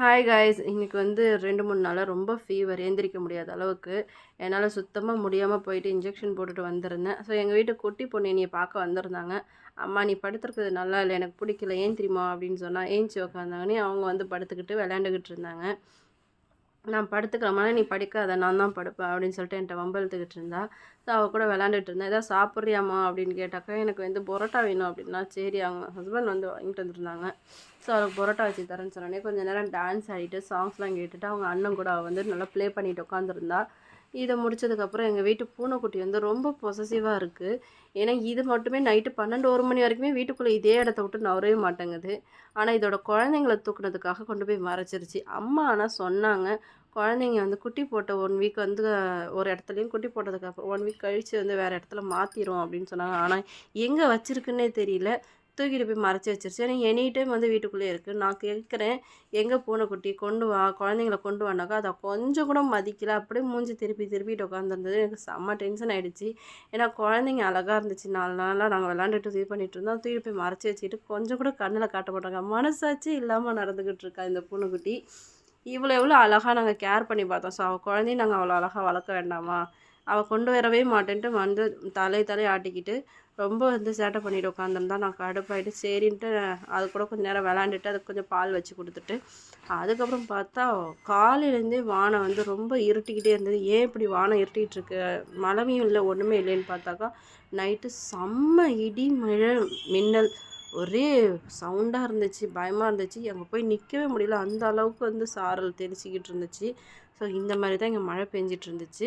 Hi guys இன்றைக்கி வந்து ரெண்டு மூணு நாளாக ரொம்ப ஃபீவர் எந்திரிக்க முடியாத அளவுக்கு. என்னால் சுத்தமாக முடியாமல் போயிட்டு இன்ஜெக்ஷன் போட்டுட்டு வந்திருந்தேன். ஸோ எங்கள் வீட்டு குட்டி பொண்ணு என்னைய பார்க்க வந்திருந்தாங்க. அம்மா நீ படுத்துருக்கிறது நல்லா இல்லை. எனக்கு பிடிக்கல. ஏன் தெரியுமா? அப்படின்னு சொன்னால் ஏஞ்சி உக்காந்தாங்கன்னு அவங்க வந்து படுத்துக்கிட்டு விளையாண்டுக்கிட்டு இருந்தாங்க. நான் படுத்துக்கிறமான நீ படிக்காத நான் தான் படுப்பேன் அப்படின்னு சொல்லிட்டு என்கிட்ட வம்பழுத்துக்கிட்டு இருந்தா. ஸோ அவள் கூட விளாண்டுட்டு இருந்தேன் ஏதாவது சாப்பிட்றியாம்மா? அப்படின்னு கேட்டாக்கா எனக்கு வந்து பொரோட்டா வேணும் அப்படின்னா சரி அவங்க ஹஸ்பண்ட் வந்து வாங்கிட்டு வந்துருந்தாங்க. ஸோ அவளுக்கு பரோட்டா வச்சு தரேன்னு சொன்னோடனே கொஞ்சம் நேரம் டான்ஸ் ஆடிட்டு சாங்ஸ்லாம் கேட்டுட்டு அவங்க அண்ணன் கூட அவள் வந்து நல்லா ப்ளே பண்ணிட்டு உட்காந்துருந்தா இதை முடிச்சதுக்கப்புறம் எங்கள் வீட்டு பூனைக்குட்டி வந்து ரொம்ப பொசசிவாக இருக்குது ஏன்னா இது மட்டுமே நைட்டு பன்னெண்டு ஒரு மணி வரைக்குமே வீட்டுக்குள்ளே இதே இடத்த விட்டு நவரவே மாட்டேங்குது. ஆனால் இதோட குழந்தைங்கள தூக்குனதுக்காக கொண்டு போய் மறைச்சிருச்சு. அம்மா ஆனால் சொன்னாங்க குழந்தைங்க வந்து குட்டி போட்ட ஒன் வீக் வந்து ஒரு இடத்துலையும் குட்டி போட்டதுக்கப்புறம் ஒன் வீக் கழித்து வந்து வேறு இடத்துல மாற்றிடும் அப்படின்னு சொன்னாங்க. ஆனால் எங்கே வச்சுருக்குன்னே தெரியல. தூக்கிட்டு போய் மறைச்சி வச்சிருச்சு. ஏன்னா எனி டைம் வந்து வீட்டுக்குள்ளேயே இருக்குது நான் கேட்குறேன் எங்கே பூனைக்குட்டி கொண்டு வா. குழந்தைங்கள கொண்டு வானாக்கா அதை கொஞ்சம் கூட மதிக்கல. அப்படியே மூஞ்சி திருப்பி திருப்பிட்டு உட்காந்துருந்தது எனக்கு செம்ம டென்ஷன் ஆகிடுச்சு ஏன்னா குழந்தைங்க அழகாக இருந்துச்சு. நாலு நாளாக நாங்கள் விளாண்டுட்டு இது பண்ணிட்டு இருந்தோம். தூக்கிட்டு போய் மறைச்சி வச்சுட்டு கொஞ்சம் கூட கண்ணில் காட்ட மாட்டாங்க. மனசாச்சு இல்லாமல் நடந்துக்கிட்டு இருக்கா இந்த பூனைக்குட்டி இவ்வளோ எவ்வளோ அழகாக நாங்கள் கேர் பண்ணி பார்த்தோம். ஸோ அவள் குழந்தையும் நாங்கள் அவ்வளோ அழகாக வளர்க்க வேண்டாமா? அவள் கொண்டு வரவே மாட்டேன்ட்டு வந்து தலை தலை ஆட்டிக்கிட்டு ரொம்ப வந்து சேட்டை பண்ணிட்டு உட்காந்துருந்தா நான் கடுப்பாயிட்டு சரின்ட்டு அது கூட கொஞ்சம் நேரம் விளாண்டுட்டு அதுக்கு கொஞ்சம் பால் வச்சு கொடுத்துட்டு அதுக்கப்புறம் பார்த்தா காலையிலேருந்தே வானம் வந்து ரொம்ப இருட்டிக்கிட்டே இருந்தது. ஏன் இப்படி வானம் இருட்டிகிட்டு இருக்கு மழையும் இல்லை ஒன்றுமே இல்லைன்னு பார்த்தாக்கா நைட்டு செம்ம இடி மழை மின்னல் ஒரே சவுண்டாக இருந்துச்சு பயமாக இருந்துச்சு. அங்கே போய் நிற்கவே முடியல. அந்த அளவுக்கு வந்து சாரல் தெளிச்சிக்கிட்டு இருந்துச்சு. ஸோ இந்த மாதிரி தான் இங்கே மழை பெஞ்சிட்டு இருந்துச்சு.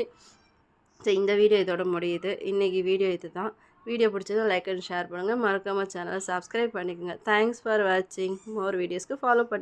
ஸோ இந்த வீடியோ இதோட முடியுது. இன்றைக்கி வீடியோ இது தான் வீடியோ பிடிச்சதை லைக் அண்ட் ஷேர் பண்ணுங்கள் மறக்காமல் சேனலை சப்ஸ்கிரைப் பண்ணிக்கோங்க. தேங்க்ஸ் ஃபார் வாட்சிங் மோர் வீடியோஸ்க்கு ஃபாலோ பண்ணி